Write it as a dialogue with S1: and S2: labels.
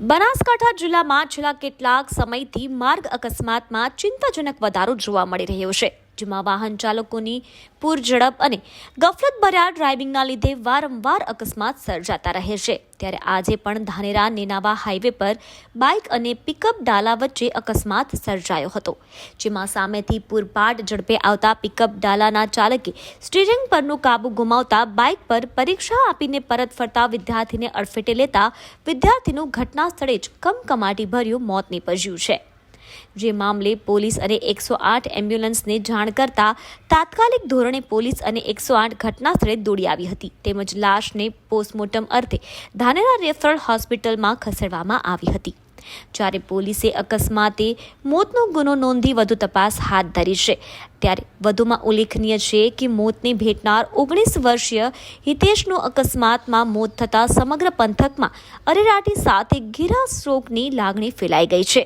S1: બનાસકાંઠા જિલ્લામાં છેલ્લા કેટલાક સમયથી માર્ગ અકસ્માતમાં ચિંતાજનક વધારો જોવા મળી રહ્યો છે. જેમાં વાહન ચાલકોની પૂર ઝડપ અને ગફલતભર્યા ડ્રાઇવિંગના લીધે વારંવાર અકસ્માત સર્જાતા રહે છે. ત્યારે આજે પણ ધાનેરા નેનાવા હાઈવે પર બાઇક અને પિકઅપ ડાલા વચ્ચે અકસ્માત સર્જાયો હતો, જેમાં સામેથી પૂરપાટ ઝડપે આવતા પિકઅપ ડાલાના ચાલકે સ્ટીરિંગ પરનું કાબુ ગુમાવતા બાઇક પર પરીક્ષા આપીને પરત ફરતા વિદ્યાર્થીને અડફેટે લેતા વિદ્યાર્થીનું ઘટના સ્થળે જ કમકમાટી ભર્યું મોત નીપજ્યું છે. જે મામલે પોલીસ અને એકસો આઠ એમ્બ્યુલન્સને જાણ કરતા તાત્કાલિક ધોરણે પોલીસ અને એકસો આઠ ઘટના સ્થળે દોડી આવી હતી. તેમજ લાશને પોસ્ટમોર્ટમ અર્થે ધાનેરા રેફરલ હોસ્પિટલમાં ખસેડવામાં આવી હતી. જ્યારે પોલીસે અકસ્માતે મોતનો ગુનો નોંધી વધુ તપાસ હાથ ધરી છે. ત્યારે વધુમાં ઉલ્લેખનીય છે કે મોતને ભેટનાર ઓગણીસ વર્ષીય હિતેશનું અકસ્માતમાં મોત થતાં સમગ્ર પંથકમાં અરેરાટી સાથે ઘેરા શોકની લાગણી ફેલાઈ ગઈ છે.